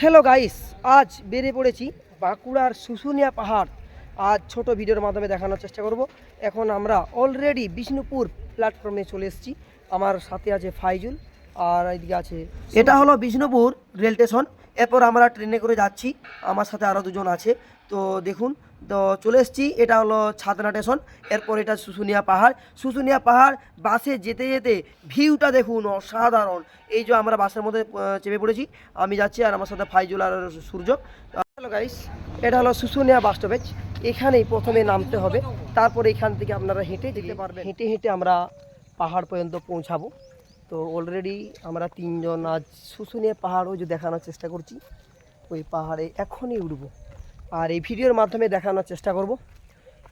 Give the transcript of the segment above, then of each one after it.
Hello guys আজ বেরিয়ে পড়েছি বাঁকুড়ার শুশুনিয়া পাহাড়। আজ ছোট ভিডিওর মাধ্যমে দেখানোর চেষ্টা করব। এখন আমরা অলরেডি বিষ্ণুপুর প্ল্যাটফর্মে চলে এসেছি। আমার সাথে আছে ফাইজুল। আর এইদিকে আছে এটা হলো বিষ্ণুপুর রেল স্টেশন। এরপর আমরা ট্রেনে করে যাচ্ছি। আমার সাথে আরও দুজন আছে। তো দেখুন, তো চলে এসেছি। এটা হলো ছাতনা স্টেশন। এরপর এটা শুশুনিয়া পাহাড়। শুশুনিয়া পাহাড় বাসে যেতে যেতে ভিউটা দেখুন, অসাধারণ। এই যে আমরা বাসের মধ্যে চেপে পড়েছি। আমি যাচ্ছি আর আমার সাথে ফাইজুল আর সূর্য। হ্যালো গাইস এটা হলো শুশুনিয়া বাস স্টপেজ। এখানেই প্রথমে নামতে হবে। তারপর এখান থেকে আপনারা হেঁটে যেতে পারবেন। হেঁটে হেঁটে আমরা পাহাড় পর্যন্ত পৌঁছাবো। তো অলরেডি আমরা তিনজন আজ শুশুনিয়া পাহাড় ওই যে দেখানোর চেষ্টা করছি। ওই পাহাড়ে এখনই উঠবো আর এই ভিডিওর মাধ্যমে দেখানোর চেষ্টা করব।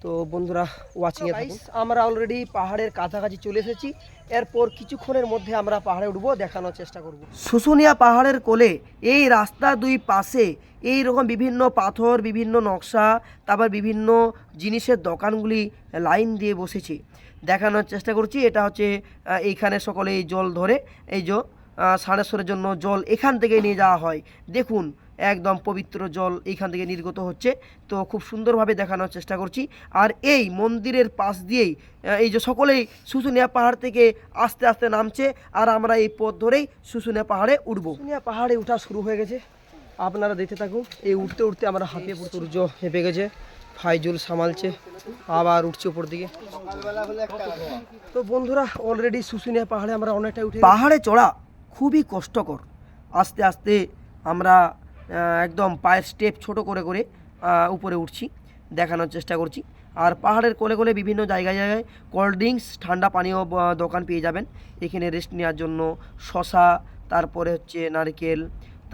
তো বন্ধুরা ওয়াচিং এ থাকুন। আমরা অলরেডি পাহাড়ের কাছাকাছি চলে এসেছি। এরপর কিছুক্ষণের মধ্যে আমরা পাহাড়ে উঠবো দেখানোর চেষ্টা করব। শুশুনিয়া পাহাড়ের কোলে এই রাস্তা দুই পাশে এই রকম বিভিন্ন পাথর বিভিন্ন নকশা তারপর বিভিন্ন জিনিসের দোকানগুলি লাইন দিয়ে বসেছে। দেখানোর চেষ্টা করছি। এটা হচ্ছে এইখানে সকলে এই জল ধরে, এই যে সাড়েশ্বরের জন্য জল এখান থেকে নিয়ে যাওয়া হয়। দেখুন, একদম পবিত্র জল এইখান থেকে নির্গত হচ্ছে। তো খুব সুন্দরভাবে দেখানোর চেষ্টা করছি। আর এই মন্দিরের পাশ দিয়েই এই যে সকলেই শুশুনিয়া পাহাড় থেকে আস্তে আস্তে নামছে। আর আমরা এই পথ ধরেই শুশুনিয়া পাহাড়ে উঠবো। শুশুনিয়া পাহাড়ে উঠা শুরু হয়ে গেছে। আপনারা দেখতে থাকুন, এই উঠতে উঠতে আমরা হাঁপিয়ে পড়ছি সূর্য হেঁপে গেছে, ফাইজুল সামালছে, আবার উঠছে উপর দিকে। তো বন্ধুরা অলরেডি শুশুনিয়া পাহাড়ে আমরা অনেকটা উঠে পাহাড়ে চড়া খুবই কষ্টকর। আস্তে আস্তে আমরা একদম পায়ের স্টেপ ছোট করে করে উপরে উঠছি, দেখানোর চেষ্টা করছি। আর পাহাড়ের কোলে কোলে বিভিন্ন জায়গায় জায়গায় কোল্ড ড্রিঙ্কস ঠান্ডা পানীয় দোকান পেয়ে যাবেন। এখানে রেস্ট নেওয়ার জন্য শশা তারপরে হচ্ছে নারকেল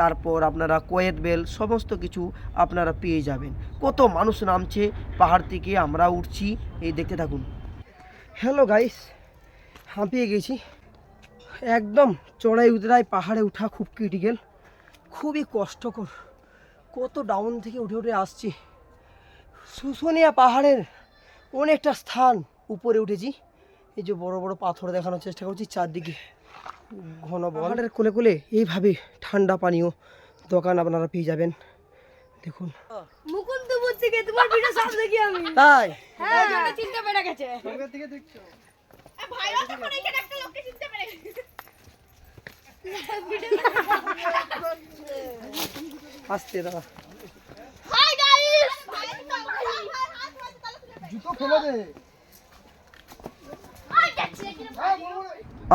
তারপর আপনারা কোয়েত বেল, সমস্ত কিছু আপনারা পেয়ে যাবেন। কত মানুষ নামছে, পাহাড় থেকে আমরা উঠছি, এই দেখতে থাকুন। হ্যালো গাইস হাঁপিয়ে গেছি। একদম চড়াই উতরাই পাহাড়ে ওঠা খুব ক্রিটিক্যাল খুবই কষ্টকর। কত ডাউন থেকে উঠে উঠে আসছি। শুশুনিয়া পাহাড়ের অনেকটা স্থান উপরে উঠেছি। এই যে বড় বড় পাথর দেখানোর চেষ্টা করছি চারদিকে। ঘন পাহাড়ের কোলে কোলে এইভাবে ঠান্ডা পানীয় দোকান আপনারা পেয়ে যাবেন। দেখুন। মুকুন্দপুর থেকে তোমার ভিডিও সব দেখি আমি। তাই? হ্যাঁ চিনতে গেছে। তখন এখানে একটা লোককে চিনতে পেরে গেছে। আসতে দাদা হাই গাইস জুতো ফেলে দে।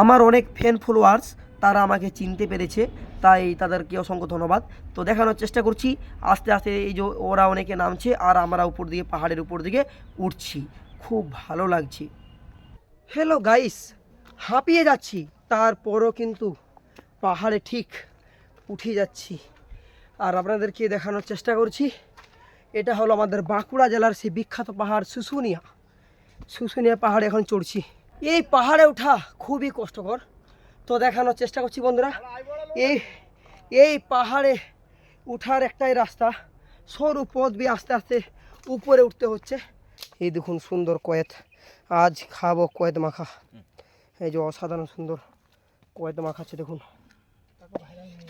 আমার অনেক ফ্যান ফলোয়ার্স তারা আমাকে চিনতে পেরেছে, তাই তাদেরকে অসংখ্য ধন্যবাদ। তো দেখানোর চেষ্টা করছি, আস্তে আস্তে এই যে ওরা অনেকে নামছে, আর আমরা উপর দিকে, পাহাড়ের উপর দিকে উঠছি। খুব ভালো লাগছে। হ্যালো গাইস হাঁপিয়ে যাচ্ছি, তারপরও কিন্তু পাহাড়ে ঠিক উঠে যাচ্ছি। আর আপনাদেরকে দেখানোর চেষ্টা করছি, এটা হলো আমাদের বাঁকুড়া জেলার সেই বিখ্যাত পাহাড় শুশুনিয়া শুশুনিয়া পাহাড়ে এখন চড়ছি। এই পাহাড়ে ওঠা খুবই কষ্টকর। তো দেখানোর চেষ্টা করছি বন্ধুরা। এই এই পাহাড়ে উঠার একটাই রাস্তা, সরু পথ দিয়ে আস্তে আস্তে উপরে উঠতে হচ্ছে। এই দেখুন সুন্দর কয়েত। আজ খাব কয়েত মাখা। এই যে অসাধারণ সুন্দর কয়েত মাখা আছে, দেখুন।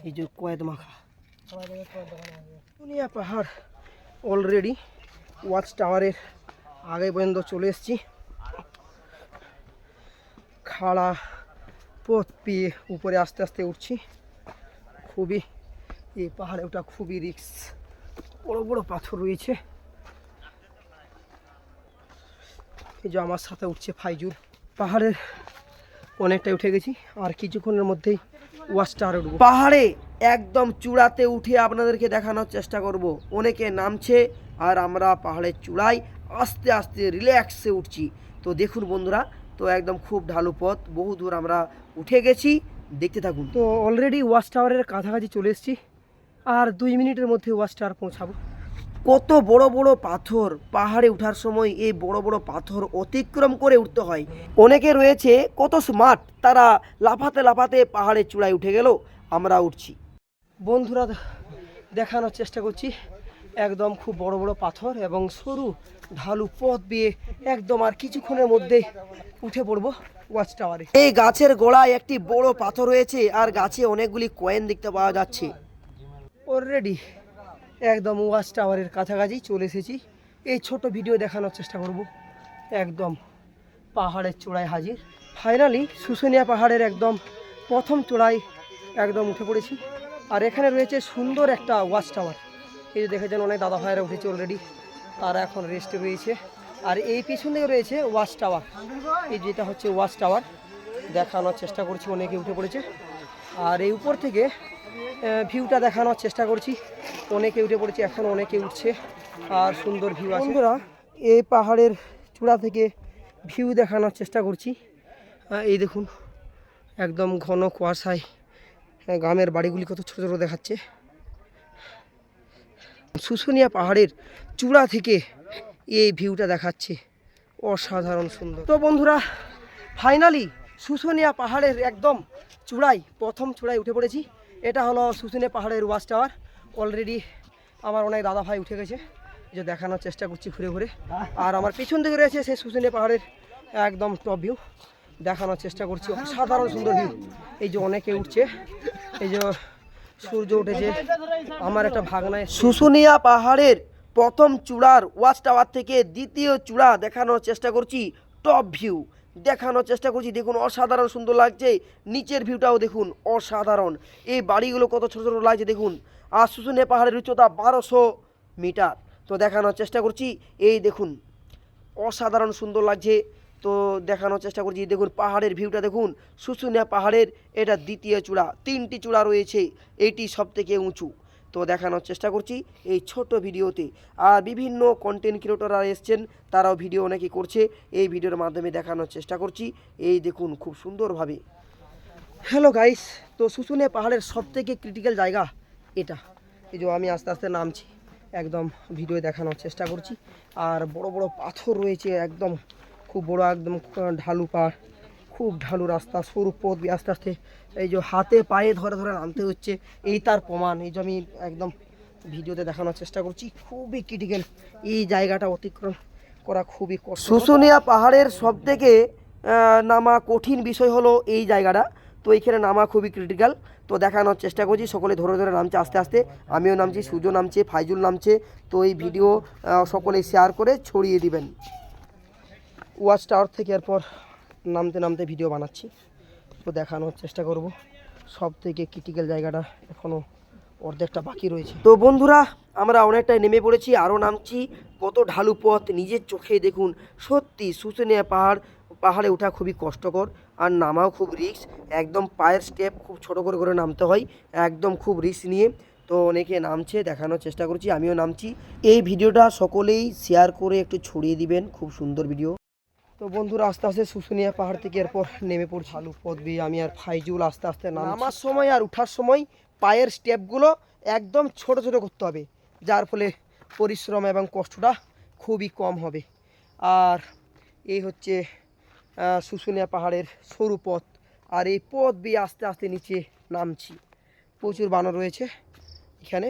এই যে কয়েত মাখা। দুনিয়া পাহাড়। অলরেডি ওয়াচ টাওয়ারের আগে পর্যন্ত চলে এসেছি। খাড়া পথ পেয়ে উপরে আস্তে আস্তে উঠছি। খুবই এই পাহাড়ে ওটা খুবই রিক্স বড় বড় পাথর রয়েছে। এই যে আমার সাথে উঠছে ফাইজুর। পাহাড়ের অনেকটাই উঠে গেছি। আর কিছুক্ষণের মধ্যেই ওয়াচটা আর উঠবো। পাহাড়ে একদম চূড়াতে উঠে আপনাদেরকে দেখানোর চেষ্টা করব। অনেকে নামছে আর আমরা পাহাড়ের চূড়ায় আস্তে আস্তে রিল্যাক্সে উঠছি। তো দেখুন বন্ধুরা তো একদম খুব ঢালু পথ, বহু দূর আমরা উঠে গেছি, দেখতে থাকুন। তো অলরেডি ওয়াচ টাওয়ারের কাছাকাছি চলে এসেছি, আর দুই মিনিটের মধ্যে ওয়াচ টাওয়ার পৌঁছাবো। কত বড় বড় পাথর, পাহাড়ে ওঠার সময় এই বড় বড় পাথর অতিক্রম করে উঠতে হয়। অনেকে রয়েছে, কত স্মার্ট তারা লাফাতে লাফাতে পাহাড়ের চূড়ায় উঠে গেল, আমরা উঠছি। বন্ধুরা, দেখানোর চেষ্টা করছি, একদম খুব বড় বড় পাথর এবং সরু ঢালু পথ দিয়ে একদম আর কিছুক্ষণের মধ্যে উঠে পড়ব ওয়াচ টাওয়ারে। এই গাছের গোড়ায় একটি বড় পাথর রয়েছে আর গাছে অনেকগুলি কয়েন দেখতে পাওয়া যাচ্ছে। অলরেডি একদম ওয়াচ টাওয়ারের কাছাকাছি চলে এসেছি। এই ছোট ভিডিও দেখানোর চেষ্টা করব। একদম পাহাড়ের চূড়ায় হাজির। ফাইনালি শুশুনিয়া পাহাড়ের একদম প্রথম চূড়ায় একদম উঠে পড়েছি। আর এখানে রয়েছে সুন্দর একটা ওয়াচ টাওয়ার। এই যে দেখেছেন অনেক দাদা ভাইয়েরা উঠেছে অলরেডি তারা এখন রেস্টে রয়েছে আর এই পিছন রয়েছে ওয়াচ টাওয়ার এই যেটা হচ্ছে ওয়াচ টাওয়ার দেখানোর চেষ্টা করছি, অনেকে উঠে পড়েছে। আর এই উপর থেকে ভিউটা দেখানোর চেষ্টা করছি। অনেকে উঠে পড়েছে, এখন অনেকে উঠছে। আর সুন্দর ভিউ আছে। এই পাহাড়ের চূড়া থেকে ভিউ দেখানোর চেষ্টা করছি। এই দেখুন, একদম ঘন কুয়াশায় গ্রামের বাড়িগুলি কত ছোটো ছোটো দেখাচ্ছে। শুশুনিয়া পাহাড়ের চূড়া থেকে এই ভিউটা দেখাচ্ছে। অসাধারণ সুন্দর। তো বন্ধুরা ফাইনালি শুশুনিয়া পাহাড়ের একদম চূড়ায়, প্রথম চূড়ায় উঠে পড়েছি। এটা হলো শুশুনিয়া পাহাড়ের ওয়াচ টাওয়ার অলরেডি আমার অনেক দাদা ভাই উঠে গেছে, যে দেখানোর চেষ্টা করছি ঘুরে ঘুরে। আর আমার পিছন দিকে রয়েছে সেই শুশুনিয়া পাহাড়ের একদম টপ ভিউ দেখানোর চেষ্টা করছি। অসাধারণ সুন্দর ভিউ এই যে অনেকে উঠছে, এই যে সূর্য উঠেছে। আমার একটা ভাগনায় শুশুনিয়া পাহাড়ের প্রথম চূড়ার ওয়াচ টাওয়ার থেকে দ্বিতীয় চূড়া দেখানোর চেষ্টা করছি, টপ ভিউ দেখানোর চেষ্টা করছি। দেখুন, অসাধারণ সুন্দর লাগছে। নিচের ভিউটাও দেখুন, অসাধারণ। এই বাড়িগুলো কত ছোটো ছোটো লাগছে, দেখুন। আর শুশুনিয়া পাহাড়ের উচ্চতা বারোশো মিটার। তো দেখানোর চেষ্টা করছি। এই দেখুন, অসাধারণ সুন্দর লাগছে। তো দেখানোর চেষ্টা করছি। দেখুন, পাহাড়ের ভিউটা দেখুন। শুশুনিয়া পাহাড়ের এটা দ্বিতীয় চূড়া, তিনটি চূড়া রয়েছে এইটি সব থেকে উঁচু। তো দেখানোর চেষ্টা করছি এই ছোট ভিডিওতে। আর বিভিন্ন কন্টেন্ট ক্রিয়েটররা এসছেন, তারাও ভিডিও অনেকে করছে, এই ভিডিওর মাধ্যমে দেখানোর চেষ্টা করছি। এই দেখুন, খুব সুন্দরভাবে। হ্যালো গাইস তো শুশুনিয়া পাহাড়ের সব থেকে ক্রিটিক্যাল জায়গা এটা। এই যে আমি আস্তে আস্তে নামছি, একদম ভিডিও দেখানোর চেষ্টা করছি। আর বড় বড় পাথর রয়েছে, একদম খুব বড় একদম ঢালু পাহাড় খুব ঢালু রাস্তা, সরু পথ আস্তে আস্তে এই যে হাতে পায়ে ধরে ধরে নামতে হচ্ছে। এই তার প্রমাণ, এই যে আমি একদম ভিডিওতে দেখানোর চেষ্টা করছি, খুবই ক্রিটিক্যাল এই জায়গাটা অতিক্রম করা খুবই কষ্ট। শুশুনিয়া পাহাড়ের সব থেকে নামা কঠিন বিষয় হলো এই জায়গাটা। তো এইখানে নামা খুবই ক্রিটিক্যাল তো দেখানোর চেষ্টা করছি, সকলে ধরে ধরে নামছে আস্তে আস্তে। আমিও নামছি সূর্য নামছে, ফাইজুল নামছে। তো এই ভিডিও সকলে শেয়ার করে ছড়িয়ে দিবেন। ওয়াচ টাওয়ার থেকে এরপর নামতে নামতে ভিডিও বানাচ্ছি। তো দেখানোর চেষ্টা করব। সব থেকে ক্রিটিক্যাল জায়গাটা এখনও অর্ধেকটা বাকি রয়েছে। তো বন্ধুরা, আমরা অনেকটাই নেমে পড়েছি আরও নামছি। কত ঢালু পথ, নিজের চোখে দেখুন। সত্যি, শুশুনিয়া পাহাড়, পাহাড়ে ওঠা খুবই কষ্টকর আর নামাও খুব রিস্ক একদম পায়ের স্টেপ খুব ছোট করে করে নামতে হয়। একদম খুব রিস্ক নিয়ে। তো অনেকে নামছে, দেখানোর চেষ্টা করছি, আমিও নামছি। এই ভিডিওটা সকলেই শেয়ার করে একটু ছড়িয়ে দিবেন। খুব সুন্দর ভিডিও তো বন্ধুরা, আস্তে আস্তে শুশুনিয়া পাহাড় থেকে এরপর নেমে পড়ছি। আলু পথ দিয়ে আমি আর ফাইজুল আস্তে আস্তে নামার সময় আর উঠার সময় পায়ের স্টেপগুলো একদম ছোট ছোট করতে হবে, যার ফলে পরিশ্রম এবং কষ্টটা খুবই কম হবে। আর এই হচ্ছে শুশুনিয়া পাহাড়ের সরু পথ, আর এই পথ দিয়ে আস্তে আস্তে নিচে নামছি। প্রচুর বানর রয়েছে এখানে।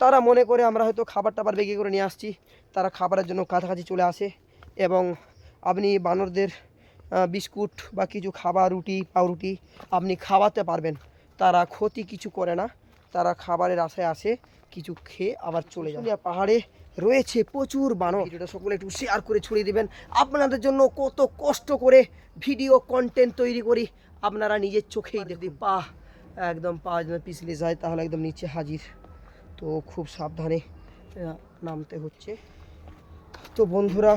তারা মনে করে আমরা হয়তো খাবার টাবার বেগে করে নিয়ে আসছি, তারা খাবারের জন্য কাছাকাছি চলে আসে, এবং আপনি বানরদের বিস্কুট বা কিছু খাবার রুটি পাউরুটি আপনি খাওয়াতে পারবেন। তারা ক্ষতি কিছু করে না। তারা খাবারের আশায় আসে কিছু খেয়ে আবার চলে যায় পাহাড়ে রয়েছে প্রচুর বানর। ভিডিওটা সকলে একটু শেয়ার করে ছড়িয়ে দেবেন। আপনাদের জন্য কত কষ্ট করে ভিডিও কন্টেন্ট তৈরি করি। আপনারা নিজের চোখেই দেখবেন পা একদম পা যদি পিছলে যায় তাহলে একদম নিচে হাজির। তো খুব সাবধানে নামতে হচ্ছে। তো বন্ধুরা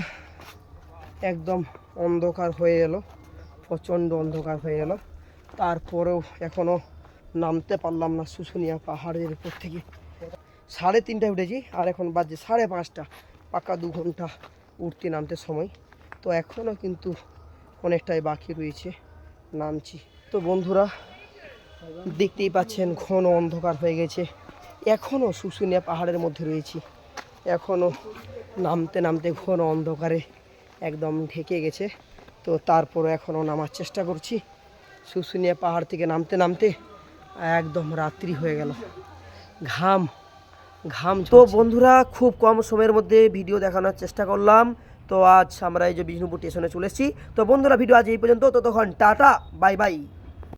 একদম অন্ধকার হয়ে এলো, প্রচণ্ড অন্ধকার হয়ে গেল তারপরেও এখনও নামতে পারলাম না শুশুনিয়া পাহাড়ের উপর থেকে। সাড়ে তিনটায় উঠেছি, আর এখন বাজে সাড়ে পাঁচটা। পাকা দু ঘণ্টা উঠতে নামতে সময়। তো এখনও কিন্তু অনেকটাই বাকি রয়েছে, নামছি। তো বন্ধুরা, দেখতেই পাচ্ছেন ঘন অন্ধকার হয়ে গেছে। এখনও শুশুনিয়া পাহাড়ের মধ্যে রয়েছি। এখনও নামতে নামতে ঘন অন্ধকারে একদম ঢেকে গেছে। তো তারপর এখনও নামার চেষ্টা করছি। শুশুনিয়া পাহাড় থেকে নামতে নামতে একদম রাত্রি হয়ে গেল। ঘাম ঘাম তো বন্ধুরা খুব কম সময়ের মধ্যে ভিডিও দেখানোর চেষ্টা করলাম। তো আজ আমরা এই যে বিষ্ণুপুর স্টেশনে চলে এসেছি। তো বন্ধুরা ভিডিও আজ এই পর্যন্ত। ততক্ষণ টাটা বাই বাই।